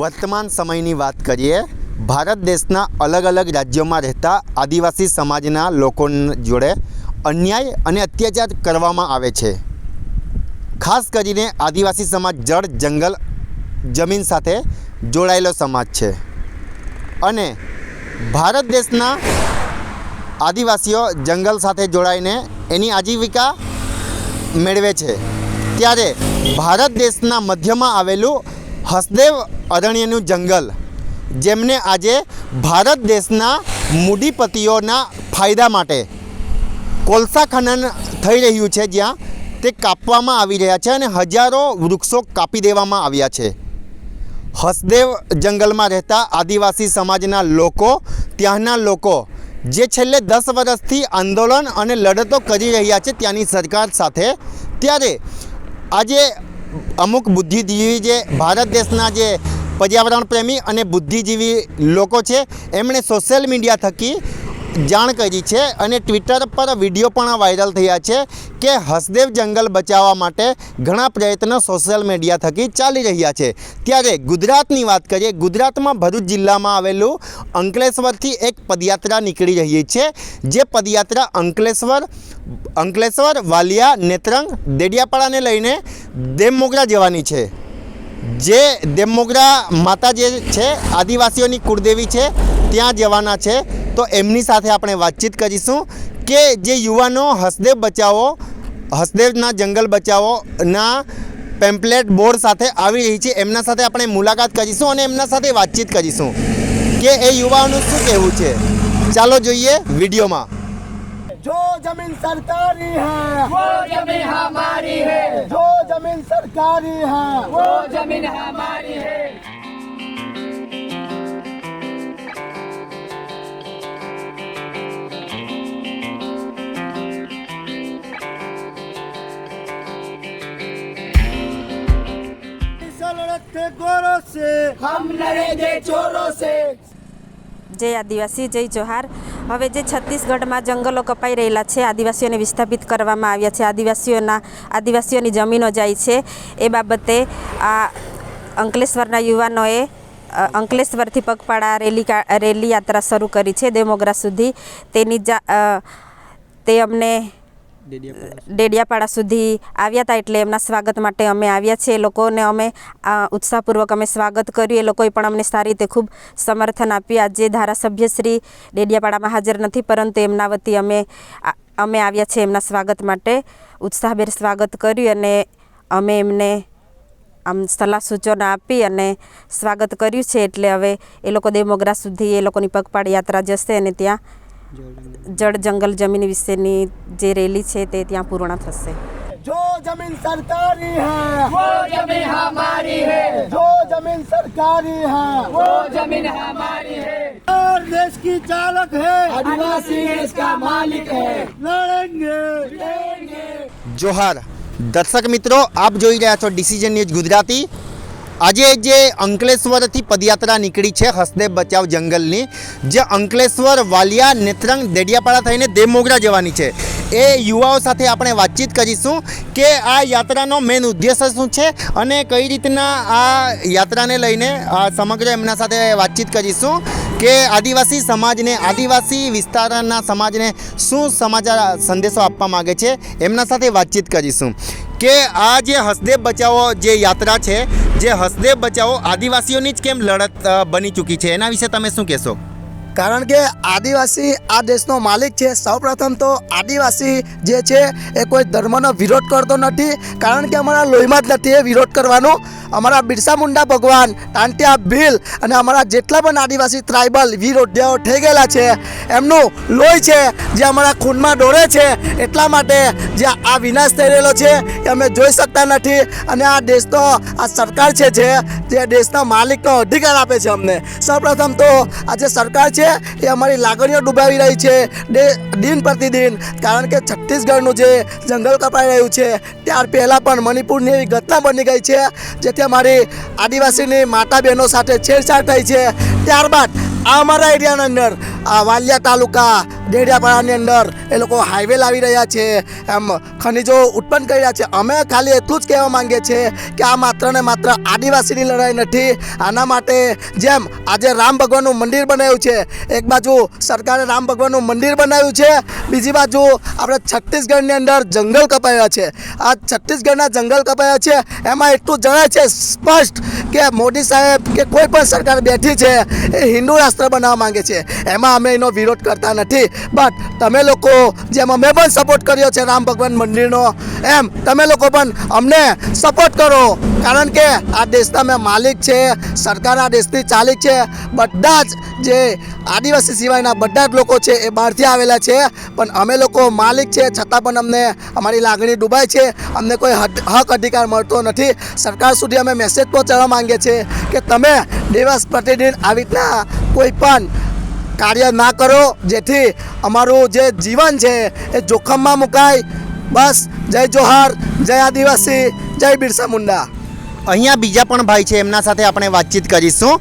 વર્તમાન સમયની વાત કરીએ, ભારત દેશના અલગ અલગ રાજ્યોમાં રહેતા આદિવાસી સમાજના લોકો જોડે અન્યાય અને અત્યાચાર કરવામાં આવે છે. ખાસ કરીને આદિવાસી સમાજ જળ, જંગલ, જમીન સાથે જોડાયેલો સમાજ છે. અને ભારત દેશના આદિવાસીઓ જંગલ સાથે જોડાઈને એની આજીવિકા મેળવે છે. ત્યારે ભારત દેશના મધ્યમાં આવેલું હસદેવ અરણ્યનું જંગલ, જેમને આજે ભારત દેશના મૂડીપતિઓના ફાયદા માટે કોલસા ખનન થઈ રહ્યું છે, જ્યાં તે કાપવામાં આવી રહ્યા છે અને હજારો વૃક્ષો કાપી દેવામાં આવ્યા છે. હસદેવ જંગલમાં રહેતા આદિવાસી સમાજના લોકો, ત્યાંના લોકો, જે છેલ્લે દસ વર્ષથી આંદોલન અને લડતો કરી રહ્યા છે, ત્યાંની સરકાર સાથે, ત્યારે આજે અમુક બુદ્ધિજીવી જે ભારત દેશના જે પર્યાવરણ પ્રેમી અને બુદ્ધિજીવી લોકો છે, એમણે સોશિયલ મીડિયા થકી જાણ કરી છે અને ટ્વિટર પર વીડિયો પણ વાયરલ થયા છે કે હસદેવ જંગલ બચાવવા માટે ઘણા પ્રયત્નો સોશિયલ મીડિયા થકી ચાલી રહ્યા છે. ત્યારે ગુજરાતની વાત કરીએ, ગુજરાતમાં ભરૂચ જિલ્લામાં આવેલું અંકલેશ્વરથી એક પદયાત્રા નીકળી રહી છે, જે પદયાત્રા અંકલેશ્વર અંકલેશ્વર, વાલિયા, નેત્રંગ, દેડિયાપાડાને લઈને દેમમોગરા જવાની છે. જે દેમમોગરા માતા જે છે, આદિવાસીઓની કુળદેવી છે, ત્યાં જવાના છે. તો એમની સાથે આપણે વાતચીત કરીશું કે જે યુવાનો હસદેવ બચાવો હસદેવના જંગલ બચાવોના પેમ્પલેટ બોર્ડ સાથે આવી રહી છે એમના સાથે આપણે મુલાકાત કરીશું અને એમના સાથે વાતચીત કરીશું કે એ યુવાઓનું શું કહેવું છે ચાલો જોઈએ વિડીયોમાં जो जमीन सरकारी है वो जमीन हमारी है जो जमीन सरकारी है वो जमीन हमारी है इसे लड़ते गोरों से हम लड़ेंगे चोरों से જય આદિવાસી જય જોહાર હવે જે છત્તીસગઢમાં જંગલો કપાઈ રહેલા છે આદિવાસીઓને વિસ્થાપિત કરવામાં આવ્યા છે આદિવાસીઓના આદિવાસીઓની જમીનો જાય છે એ બાબતે આ અંકલેશ્વરના યુવાનોએ અ, અંકલેશ્વરથી પગપાળા રેલી કા- રેલી યાત્રા શરૂ કરી છે દેમોગરા સુધી તેની જા અ, તે અમને ડેડિયાપાડા સુધી આવ્યા હતા એટલે એમના સ્વાગત માટે અમે આવ્યા છીએ. એ લોકોને અમે ઉત્સાહપૂર્વક અમે સ્વાગત કર્યું. એ લોકોએ પણ અમને સારી રીતે ખૂબ સમર્થન આપ્યું. આજે ધારાસભ્ય શ્રી ડેડિયાપાડામાં હાજર નથી, પરંતુ એમના વતી અમે અમે આવ્યા છીએ એમના સ્વાગત માટે. ઉત્સાહભેર સ્વાગત કર્યું અને અમે એમને, આમ, સલાહ સૂચનો આપી અને સ્વાગત કર્યું છે. એટલે હવે એ લોકો દેમોગરા સુધી એ લોકોની પગપાળી યાત્રા જશે અને ત્યાં જળ જંગલ જમીન વિશેની જે રેલી છે તે ત્યાં પૂર્ણ થશે जो जमीन सरकारी है वो जमीन हमारी है जो जमीन सरकारी है वो जमीन हमारी है और देश की चालक है आदिवासी देश का मालिक है लड़ेंगे જોહાર દર્શક મિત્રો આપ જોઈ રહ્યા છો ડિસિઝન ન્યૂઝ ગુજરાતી આજે જે અંકલેશ્વરથી પદયાત્રા નીકળી છે હસદેવ બચાવ જંગલની જે અંકલેશ્વર, વાલિયા, નેત્રંગ, દેડિયાપાડા થઈને દેવમોગરા જવાની છે. એ યુવાઓ સાથે આપણે વાતચીત કરીશું કે આ યાત્રાનો મેન ઉદ્દેશ્ય શું છે અને કઈ રીતના આ યાત્રાને લઈને સમગ્ર એમના સાથે વાતચીત કરીશું કે આદિવાસી સમાજને, આદિવાસી વિસ્તારના સમાજને શું સમાચાર, સંદેશો આપવા માગે છે એમના સાથે વાતચીત કરીશું. કે આ જે હસદેવ બચાવો જે યાત્રા છે, જે હસદેવ બચાવો આદિવાસીઓની જ કેમ લડત બની ચૂકી છે? એના વિશે તમે શું કહેશો? કારણ કે આદિવાસી આ દેશનો માલિક છે. સૌપ્રથમ તો આદિવાસી જે છે એ કોઈ ધર્મનો વિરોધ કરતો નથી. કારણ કે અમારા લોહીમાં જ નથી એ વિરોધ કરવાનો. અમારા બિરસા મુંડા ભગવાન ટાંટિયા ભીલ અને અમારા જેટલા પણ આદિવાસી ટ્રાઇબલ વીર થઈ ગયેલા છે. એમનું લોહી છે, જે અમારા ખૂનમાં દોડે છે. એટલા માટે જે આ વિનાશ થઈ રહેલો છે એ અમે જોઈ શકતા નથી અને આ દેશનો, આ સરકાર છે જે દેશના માલિકનો અધિકાર આપે છે અમને. સૌપ્રથમ તો આ જે સરકાર છે એ અમારી લાગણીઓ ડૂબાવી રહી છે. ડે દિન પ્રતિદિન. કારણ કે છત્તીસગઢનું જે જંગલ કપાઈ રહ્યું છે, ત્યાર પહેલાં પણ મણિપુરની એવી ઘટના બની ગઈ છે, જેથી અમારી આદિવાસીની માતા બહેનો સાથે છેડછાડ થઈ છે. ત્યારબાદ આ અમારા એરિયાના અંદર આ વાલિયા તાલુકા ડેડિયાપાડાની અંદર એ લોકો હાઈવે લાવી રહ્યા છે. એમ ખનિજો ઉત્પન્ન કરી રહ્યા છે. અમે ખાલી એટલું જ કહેવા માંગીએ છીએ કે આ માત્ર ને માત્ર આદિવાસીની લડાઈ નથી. આના માટે જેમ આજે રામ ભગવાનનું મંદિર બનાવ્યું છે, એક બાજુ સરકારે રામ ભગવાનનું મંદિર બનાવ્યું છે, બીજી બાજુ આપણે છત્તીસગઢની અંદર જંગલ કપાયા છે. આ છત્તીસગઢના જંગલ કપાયા છે, એમાં એટલું જણાય છે, સ્પષ્ટ કે મોદી સાહેબ કે કોઈ પણ સરકાર બેઠી છે, એ હિન્દુ રાષ્ટ્ર બનાવવા માંગે છે. એમાં અમે એનો વિરોધ કરતા નથી. બટ તમે લોકો, જેમ અમે પણ સપોર્ટ કર્યો છે રામ ભગવાન મંદિરનો, એમ તમે લોકો પણ અમને સપોર્ટ કરો. કારણ કે આ દેશના અમે માલિક છે, સરકાર આ દેશની ચાલિક છે. બધા જ જે આદિવાસી સિવાયના બધા જ લોકો છે એ બહારથી આવેલા છે, પણ અમે લોકો માલિક છે, છતાં પણ અમને અમારી લાગણી ડૂબાય છે, અમને કોઈ હક અધિકાર મળતો નથી. સરકાર સુધી અમે મેસેજ પહોંચાડવા માંગીએ છીએ કે તમે દિવસ પ્રતિદિન આવી રીતના કોઈ પણ કાર્ય ના કરો, જેથી અમારું જે જીવન છે એ જોખમમાં મુકાય. બસ, જય જોહાર, જય આદિવાસી, જય બિરસા મુંડા. અહીંયા બીજા પણ ભાઈ છે, એમના સાથે આપણે વાતચીત કરીશું.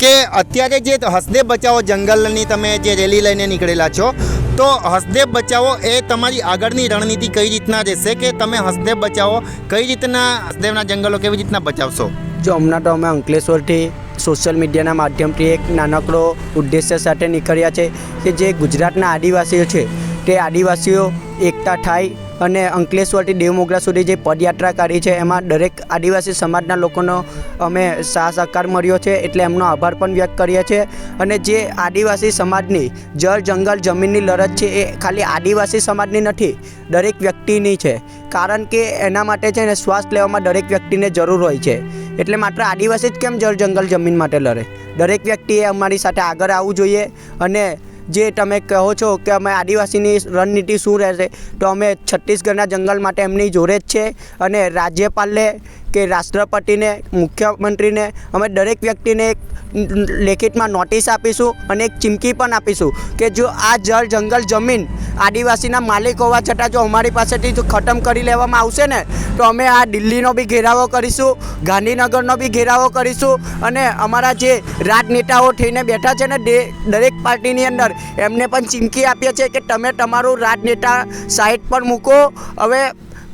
કે અત્યારે જે હસદેવ બચાવો જંગલની તમે જે રેલી લઈને નીકળેલા છો, તો હસદેવ બચાવો એ તમારી આગળની રણનીતિ કઈ રીતના રહેશે કે તમે હસદેવ બચાવો કઈ રીતના હસદેવના જંગલો કેવી રીતના બચાવશો? જો હમણાં તો અમે અંકલેશ્વરથી સોશિયલ મીડિયાના માધ્યમથી એક નાનકડો ઉદ્દેશ્ય સાથે નીકળ્યા છે કે જે ગુજરાતના આદિવાસીઓ છે તે આદિવાસીઓ એકતા થાય અને અંકલેશ્વરથી દેવમોગરા સુધી જે પદયાત્રા કરી છે, એમાં દરેક આદિવાસી સમાજના લોકોનો અમે સાહ સહકાર મળ્યો છે એટલે એમનો આભાર પણ વ્યક્ત કરીએ છીએ. અને જે આદિવાસી સમાજની જળ, જંગલ, જમીનની લડત છે, એ ખાલી આદિવાસી સમાજની નથી, દરેક વ્યક્તિની છે. કારણ કે એના માટે છે ને શ્વાસ લેવામાં દરેક વ્યક્તિને જરૂર હોય છે. એટલે માત્ર આદિવાસી જ કેમ જળ, જંગલ, જમીન માટે લડે? દરેક વ્યક્તિએ અમારી સાથે આગળ આવવું જોઈએ અને જે તમે કહો છો કે અમે આદિવાસીની રણનીતિ શું રહેશે? તો અમે છત્તીસગઢના જંગલ માટે એમની જોડે જ છે અને રાજ્યપાલને કે રાષ્ટ્રપતિને, મુખ્યમંત્રીને, અમે દરેક વ્યક્તિને એક લેખિતમાં નોટિસ આપીશું અને એક ચીમકી પણ આપીશું કે જો આ જળ, જંગલ, જમીન આદિવાસીના માલિક હોવા છતાં જો અમારી પાસેથી જો ખતમ કરી લેવામાં આવશે ને, તો અમે આ દિલ્હીનો બી ઘેરાવો કરીશું, ગાંધીનગરનો બી ઘેરાવો કરીશું અને અમારા જે રાજનેતાઓ થઈને બેઠા છે ને દરેક પાર્ટીની અંદર, એમને પણ ચીમકી આપીએ છીએ કે તમે તમારું રાજનેતા સાઈડ પર મૂકો. હવે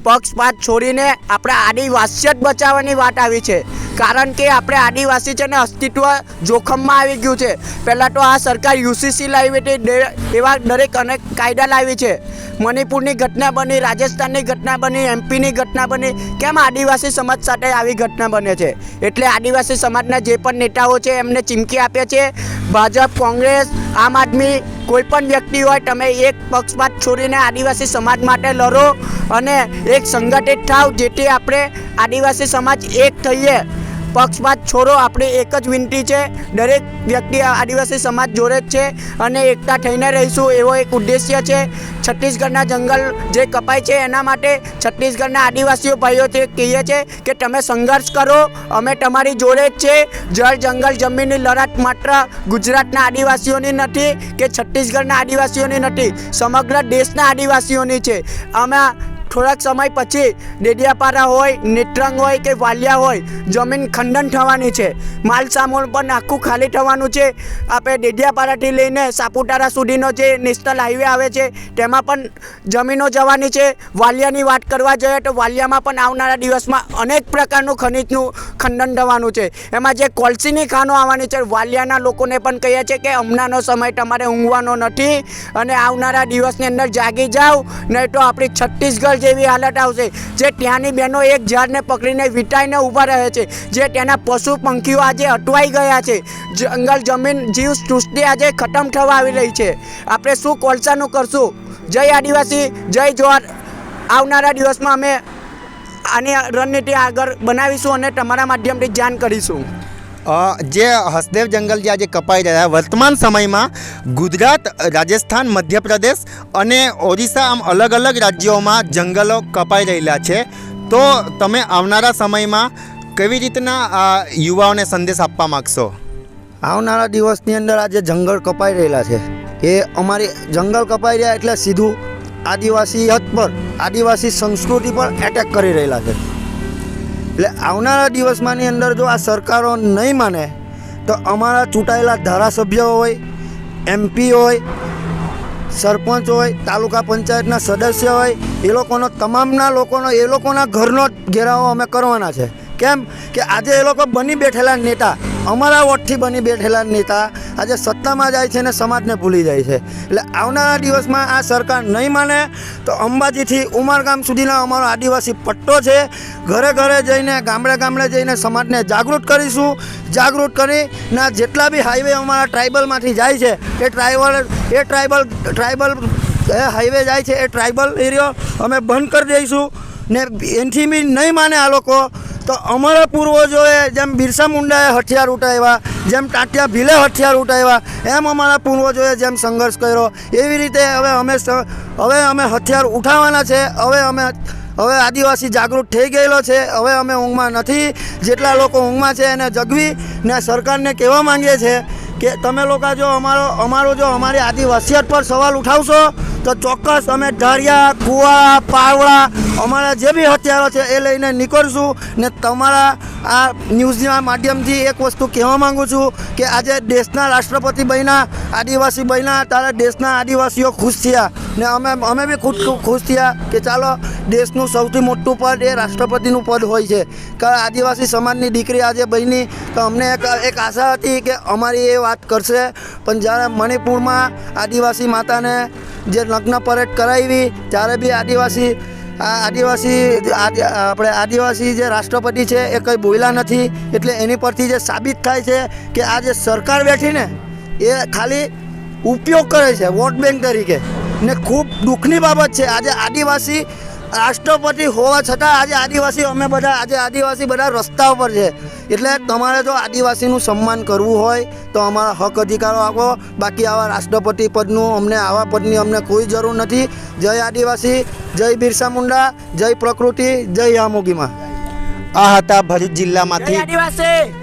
પક્ષપાત છોડીને આપણે આદિવાસી જ બચાવવાની વાત આવી છે. કારણ કે આપણે આદિવાસી છે ને અસ્તિત્વ જોખમમાં આવી ગયું છે. પહેલાં તો આ સરકાર યુસીસી લાવી હતી એવા દરેક અનેક કાયદા લાવી છે. મણિપુરની ઘટના બની, રાજસ્થાનની ઘટના બની, એમપીની ઘટના બની, કેમ આદિવાસી સમાજ સાથે આવી ઘટના બને છે? એટલે આદિવાસી સમાજના જે પણ નેતાઓ છે એમને ચીમકી આપે છે. ભાજપ, કોંગ્રેસ આમ આદમી કોઈ પણ વ્યક્તિ હોય, તમે એક પક્ષપાત છોડીને આદિવાસી સમાજ માટે લડો અને એક સંગઠિત થાવ જેથી આપણે આદિવાસી સમાજ એક થઈએ. પક્ષપાત છોડો આપણી એક જ વિનંતી છે. દરેક વ્યક્તિ આદિવાસી સમાજ જોડે જ છે અને એકતા થઈને રહીશું એવો એક ઉદ્દેશ્ય છે. છત્તીસગઢના જંગલ જે કપાય છે એના માટે છત્તીસગઢના આદિવાસીઓ ભાઈઓથી કહીએ છે કે તમે સંઘર્ષ કરો, અમે તમારી જોડે જ છે. જળ, જંગલ, જમીનની લડત માત્ર ગુજરાતના આદિવાસીઓની નથી કે છત્તીસગઢના આદિવાસીઓની નથી, સમગ્ર દેશના આદિવાસીઓની છે. આમાં થોડાક સમય પછી દેડિયાપારા હોય, નેત્રંગ હોય કે વાલિયા હોય, જમીન ખંડન થવાની છે. માલ સામાન પણ આખું ખાલી થવાનું છે. આપણે દેડિયાપારાથી લઈને સાપુતારા સુધીનો જે નેશનલ હાઈવે આવે છે, તેમાં પણ જમીનો જવાની છે. વાલિયાની વાત કરવા જઈએ તો વાલિયામાં પણ આવનારા દિવસમાં અનેક પ્રકારનું ખનિજનું ખંડન થવાનું છે. એમાં જે કોલસીની ખાનો આવવાની છે, વાલિયાના લોકોને પણ કહીએ છીએ કે હમણાંનો સમય તમારે ઊંઘવાનો નથી અને આવનારા દિવસની અંદર જાગી જાઓ, નહીં તો આપણી છત્તીસગઢ જેવી હાલત આવશે, જે ત્યાંની બહેનો એક ઝાડને પકડીને વીંટાઈને ઊભા રહે છે, જે ત્યાંના પશુ પંખીઓ આજે અટવાઈ ગયા છે. જંગલ જમીન જીવ સૃષ્ટિ આજે ખતમ થવા આવી રહી છે. આપણે શું કોલસાનું કરશું? જય આદિવાસી, જય જોહર આવનારા દિવસમાં અમે આની રણનીતિ આગળ બનાવીશું અને તમારા માધ્યમથી જાણ કરીશું. જે હસદેવ જંગલ જે આજે કપાઈ રહ્યા, વર્તમાન સમયમાં ગુજરાત, રાજસ્થાન, મધ્યપ્રદેશ અને ઓડિશા આમ અલગ અલગ રાજ્યોમાં જંગલો કપાઈ રહેલા છે. તો તમે આવનારા સમયમાં કેવી રીતના આ યુવાઓને સંદેશ આપવા માગશો? આવનારા દિવસની અંદર આજે જંગલ કપાઈ રહેલા છે. એ અમારી જંગલ કપાઈ રહ્યા એટલે સીધું આદિવાસી હદ પર, આદિવાસી સંસ્કૃતિ પર એટેક કરી રહેલા છે. એટલે આવનારા દિવસમાંની અંદર જો આ સરકારો નહીં માને, તો અમારા ચૂંટાયેલા ધારાસભ્યો હોય એમપી હોય, સરપંચ હોય, તાલુકા પંચાયતના સદસ્ય હોય, એ લોકોનો તમામના લોકોનો, એ લોકોના ઘરનો જ ઘેરાવો અમે કરવાના છે. કેમ? કે આજે એ લોકો બની બેઠેલા નેતા, અમારા વોટથી બની બેઠેલા નેતા આજે સત્તામાં જાય છે ને સમાજને ભૂલી જાય છે. એટલે આવનારા દિવસમાં આ સરકાર નહીં માને તો અંબાજીથી ઉમરગામ સુધીના અમારો આદિવાસી પટ્ટો છે. ઘરે ઘરે જઈને, ગામડે ગામડે જઈને સમાજને જાગૃત કરીશું. જાગૃત કરીને જેટલા બી હાઈવે અમારા ટ્રાઇબલમાંથી જાય છે, એ ટ્રાઇબલ એ ટ્રાઇબલ ટ્રાઇબલ હાઈવે જાય છે, એ ટ્રાઇબલ એરિયો અમે બંધ કરી દઈશું. ને એનથી બી નહીં માને આ લોકો. તો અમારા પૂર્વજોએ જેમ બિરસા મુંડાએ હથિયાર ઉઠાવ્યા જેમ ટાટિયા ભીલે હથિયાર ઉઠાવ્યા એમ અમારા પૂર્વજોએ જેમ સંઘર્ષ કર્યો. એવી રીતે હવે અમે હવે અમે હથિયાર ઉઠાવવાના છે, હવે અમે, હવે આદિવાસી જાગૃત થઈ ગયેલો છે, હવે અમે ઊંઘમાં નથી. જેટલા લોકો ઊંઘમાં છે એને જગવી ને સરકારને કહેવા માંગીએ છીએ કે તમે લોકો જો અમારો અમારો જો અમારી આદિવાસીયત પર સવાલ ઉઠાવશો, તો ચોક્કસ અમે ઢારિયા, કુવા, પાવડા અમારા જે બી હથિયારો છે એ લઈને નીકળશું ને તમારા આ ન્યૂઝના માધ્યમથી એક વસ્તુ કહેવા માગું છું કે આજે દેશના રાષ્ટ્રપતિ બન્યા, આદિવાસી બન્યા ત્યારે દેશના આદિવાસીઓ ખુશ થયા. ને અમે અમે બી ખુદ ખુશ થયા કે ચાલો, દેશનું સૌથી મોટું પદ એ રાષ્ટ્રપતિનું પદ હોય છે. કારણ આદિવાસી સમાજની દીકરી આજે બની, તો અમને એક એક આશા હતી કે અમારી એ વાત કરશે. પણ જ્યારે મણિપુરમાં આદિવાસી માતાને જે લગ્ન પરેડ કરાવી, ત્યારે બી આદિવાસી આ આદિવાસી આદિ- આપણે આદિવાસી જે રાષ્ટ્રપતિ છે એ કંઈ બોલ્યા નથી, એટલે એની પરથી જે સાબિત થાય છે કે આ જે સરકાર બેઠીને એ ખાલી ઉપયોગ કરે છે વોટ બેંક તરીકે. ને ખૂબ દુઃખની બાબત છે, આજે આદિવાસી રાષ્ટ્રપતિ હોવા છતાં આજે આદિવાસી અમે બધા આજે આદિવાસી બધા રસ્તા ઉપર છે. એટલે તમારે જો આદિવાસીનું સન્માન કરવું હોય તો અમારા હક અધિકારો આપો. બાકી આવા રાષ્ટ્રપતિ પદનું અમને આવા પદની અમને કોઈ જરૂર નથી. જય આદિવાસી જય બિરસા મુંડા જય પ્રકૃતિ જય યામોગીમાં. આ હતા ભરૂચ જિલ્લામાંથી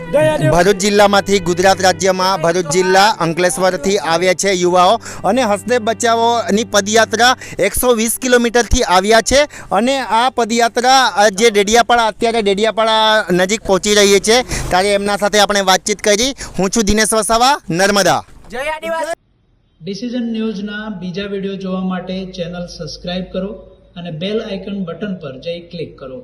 ભરૂચ જિલ્લામાંથી ગુજરાત રાજ્યમાં ભરૂચ જિલ્લા અંકલેશ્વરથી આવ્યા છે યુવાઓ અને હસ્તે બચાવોની પદયાત્રા એકસો વીસ કિલોમીટરથી આવ્યા છે અને આ પદયાત્રા જે ડેડિયાપાડા અત્યારે ડેડિયાપાડા નજીક પહોંચી રહી છે ત્યારે એમના સાથે આપણે વાતચીત કરી. હું છું દિનેશ વસાવા નર્મદા. ડિસિઝન ન્યૂઝના બીજા વીડિયો જોવા માટે ચેનલ સબસ્ક્રાઇબ કરો અને બેલ આઇકન બટન પર જઈ ક્લિક કરો.